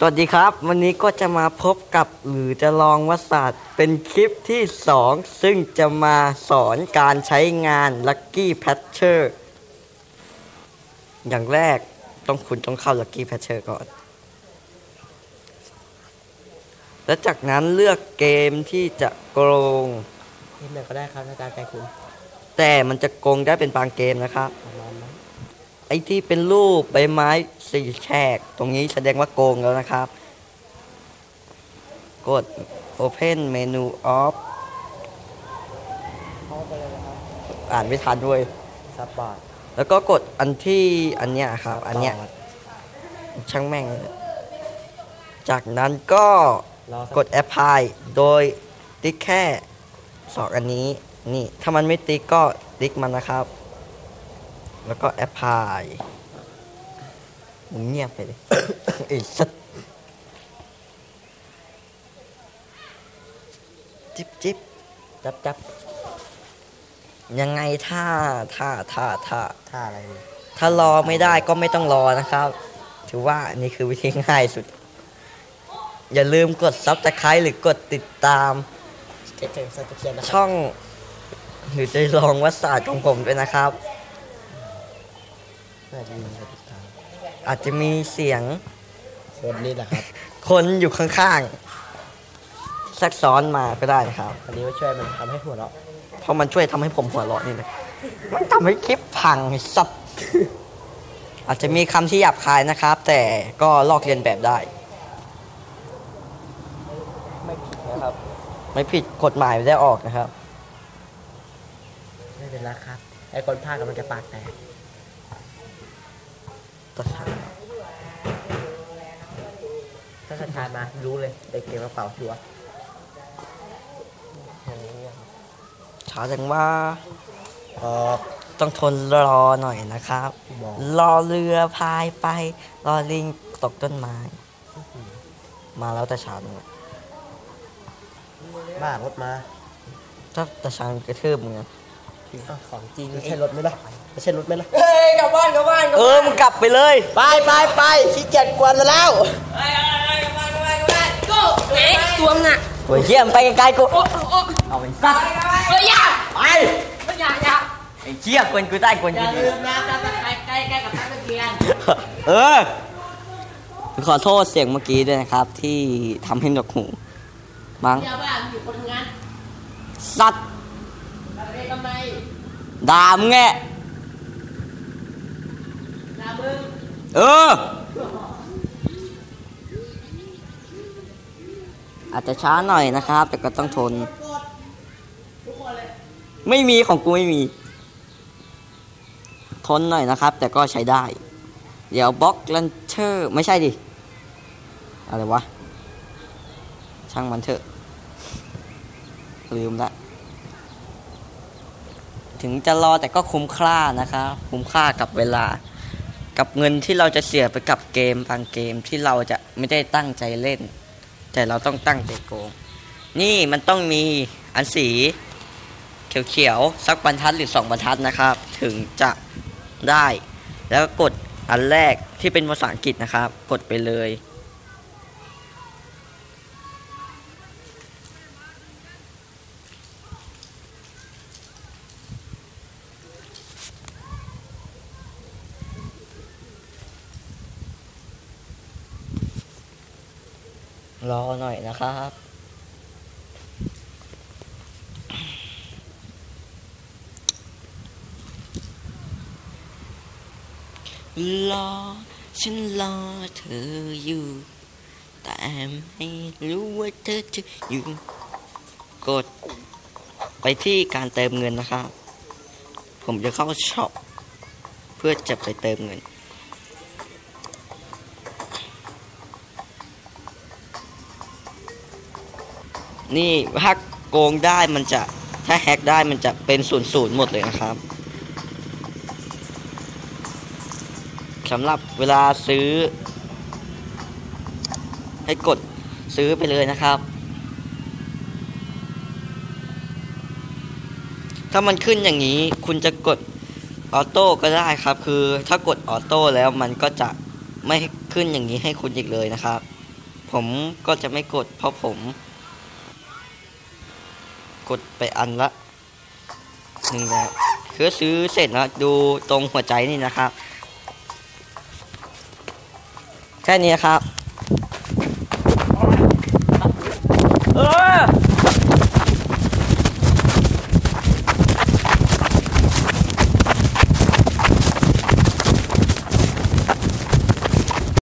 สวัสดีครับ วันนี้ก็จะมาพบกับหรือจะลองวศาสตร์เป็นคลิปที่ 2 ซึ่งจะมาสอนการใช้งาน Lucky Patcher อย่างแรกต้องคุณต้องเข้า Lucky Patcher ก่อน และจากนั้นเลือกเกมที่จะโกงเกมไหนก็ได้ครับถ้าตามใจคุณ แต่มันจะโกงได้เป็นบางเกมนะครับประมาณนั้น ไอ้ที่เป็นรูปใบไม้สี่แฉก ตรงนี้แสดงว่าโกงแล้วนะครับ กด Open Menu of เข้าไปเลยนะครับอ่านไม่ทันด้วยซับปอร์ตแล้วก็กดอันที่อันเนี้ยครับ อันเนี้ยช่างแม่ง จากนั้นก็รอสักด Apply โดยติ๊กแค่สองอันนี้ นี่ ถ้ามันไม่ติ๊กก็ติ๊กมันนะครับ แล้วก็ Apply มึงเงียบไปเลยไอ้สัสจิ๊บจิ๊บจับจับยังไงถ้าถ้าถ้าถ้าท่าอะไรเนี่ยถ้ารอไม่ได้ก็ไม่ต้องรอนะครับ ถือว่านี่คือวิธีง่ายสุด อย่าลืมกดซับสไครต์หรือกดติดตามเจ๊เจ๊สัตว์เกียนนะครับช่อง หรือจะลองวัดศาสตร์ของผมด้วยนะครับ น่าจะมีคนติดตามอาจจะมีเสียงคนนี้แหละครับ คนอยู่ข้างๆซักซ้อนมาก็ได้นะครับ อันนี้ว่าช่วยมันทำให้หัวเราะเพราะมันช่วยทำให้ผมหัวเราะนี่เลยมันทำให้คลิปพังไอ้สับอาจจะมีคำที่หยาบคายนะครับ แต่ก็ลอกเลียนแบบได้ ไม่ผิดนะครับ ไม่ผิดกฎหมายไม่ได้ออกนะครับ ไม่เป็นไรครับ ไอ้คนพากย์กำลังจะปากแตก ถ้าสถานมารู้เลยได้เกมกระเป๋าชัวร์ช้าจังว่าออกต้องทนรอหน่อยนะครับ บอกรอเรือพายไป รอลิงตกต้นไม้ มาแล้วแต่ช้าหน่อยบ้ารถมาถ้าแต่ช้างกระทืบมึงอะอ้าวของจริงไม่ใช่รถไหมล่ะไม่ใช่รถไหมล่ะ เฮ้ยกลับบ้านกลับบ้านเออมึงกลับไปเลย ไปไปไปขี้เกียจกวนมาแล้ว ไหนตัวมึงอะโอ้ยเยี่ยมงไปไกลๆกู โอ้โอ้เอาเป็นสัตว์เฮ้ยอย่าไปอย่าอย่าไอ้เจี๊ยบกวนกูได้กวนอย่ากูดีลืมนะจะใกล้ใกล้ใกล้กับตั้งตะเกียนเออ ขอโทษเสียงเมื่อกี้ด้วยนะครับ ที่ทำให้หนวกหูมั้งอย่าบ้ามึงอยู่คนทำงานสัตว์เรียนทำไมด่ามึงแงด่ามึง เออ อาจจะช้าหน่อยนะครับ แต่ก็ต้องทน ไม่มีของกูไม่มี ทนหน่อยนะครับ แต่ก็ใช้ได้ เดี๋ยวบล็อกลันเชอร์ไม่ใช่ดิ อะไรวะ ช่างมันเถอะ ลืมละถึงจะรอแต่ก็คุ้มค่านะครับ คุ้มค่ากับเวลา กับเงินที่เราจะเสียไปกับเกมบางเกมที่เราจะไม่ได้ตั้งใจเล่น แต่เราต้องตั้งใจโกง นี่มันต้องมีอันสีเขียวๆสักบรรทัดหรือสองบรรทัดนะครับ ถึงจะได้ แล้วก็กดอันแรกที่เป็นภาษาอังกฤษนะครับ กดไปเลย รอหน่อยนะครับ รอ ฉันรอเธออยู่ แต่ไม่รู้ว่าเธอจะอยู่ กด ไปที่การเติมเงินนะครับ ผมจะเข้าช็อป เพื่อจะไปเติมเงิน นี่ถ้าโกงได้มันจะถ้าแฮกได้มันจะเป็นศูนย์ศูนย์หมดเลยนะครับสำหรับเวลาซื้อ ให้กดซื้อไปเลยนะครับ ถ้ามันขึ้นอย่างนี้คุณจะกดออโต้ก็ได้ครับ คือถ้ากดออโต้แล้วมันก็จะไม่ขึ้นอย่างนี้ให้คุณอีกเลยนะครับ ผมก็จะไม่กดเพราะผม กดไปอันละหนึ่งแล้วคือซื้อเสร็จนะดูตรงหัวใจนี่นะครับ แค่นี้ครับ